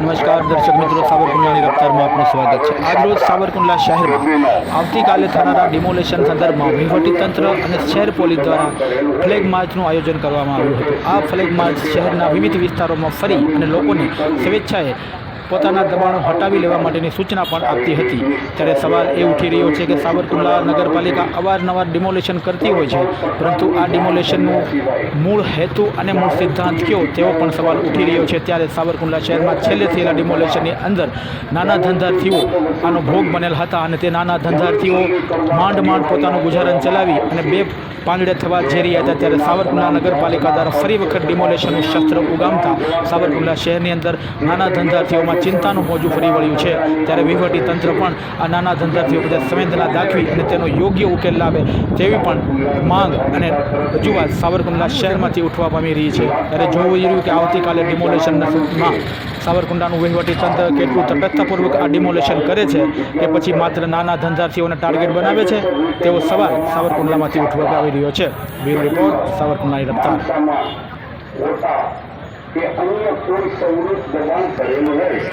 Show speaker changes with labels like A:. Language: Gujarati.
A: નમસ્કાર, દર્શક મિત્રો, સાવરકુંડલાની રફતારમાં આપનું સ્વાગત છે. આજરોજ સાવરકુંડલા શહેરમાં આવતીકાલે થનારા ડિમોલેશન સંદર્ભમાં વહીવટીતંત્ર અને શહેર પોલીસ દ્વારા ફ્લેગ માર્ચનું આયોજન કરવામાં આવ્યું હતું. આ ફ્લેગ માર્ચ શહેરના વિવિધ વિસ્તારોમાં ફરી અને લોકોને સ્વેચ્છાએ પોતાના દબાણો હટાવી લેવા માટેની સૂચના પણ આપતી હતી. ત્યારે સવાલ એ ઉઠી રહ્યો છે કે સાવરકુંડલા નગરપાલિકા અવારનવાર ડિમોલેશન કરતી હોય છે, પરંતુ આ ડિમોલેશનનું મૂળ હેતુ અને મૂળ સિદ્ધાંત કયો? તેવો પણ સવાલ ઉઠી રહ્યો છે. ત્યારે સાવરકુંડલા શહેરમાં છેલ્લે થયેલા ડિમોલેશનની અંદર નાના ધંધાર્થીઓ આનો ભોગ બનેલ હતા અને તે નાના ધંધાર્થીઓ માંડ માંડ પોતાનું ગુજારણ ચલાવી અને બે પાંદડે થવા જઈ રહ્યા હતા. ત્યારે સાવરકુંડલા નગરપાલિકા દ્વારા ફરી વખત ડિમોલેશનનું શસ્ત્ર ઉગામતા સાવરકુંડલા શહેરની અંદર નાના ધંધાર્થીઓમાં ચિંતાનું મોજું ફરી વળ્યું છે. ત્યારે વહીવટી તંત્ર પણ આ નાના ધંધાર્થીઓ બધા સંવેદના દાખવી અને તેનો યોગ્ય ઉકેલ લાવે તેવી પણ માંગ અને રજૂઆત સાવરકુંડલા શહેરમાંથી ઉઠવા પામી રહી છે. ત્યારે જોવું રહ્યું કે આવતીકાલે ડિમોલેશનના સૂચમાં સાવરકુંડલાનું વહીવટી તંત્ર કેટલું તટસ્થતાપૂર્વક આ ડિમોલેશન કરે છે કે પછી માત્ર નાના ધંધાર્થીઓને ટાર્ગેટ બનાવે છે? તેવો સવાલ સાવરકુંડલામાંથી ઉઠવા આવી રહ્યો છે. બ્યુરો રિપોર્ટ, સાવરકુંડલાની રફતાર.
B: કે અન્ય કોઈ સૌરભ દબાણ કરેલું હોય.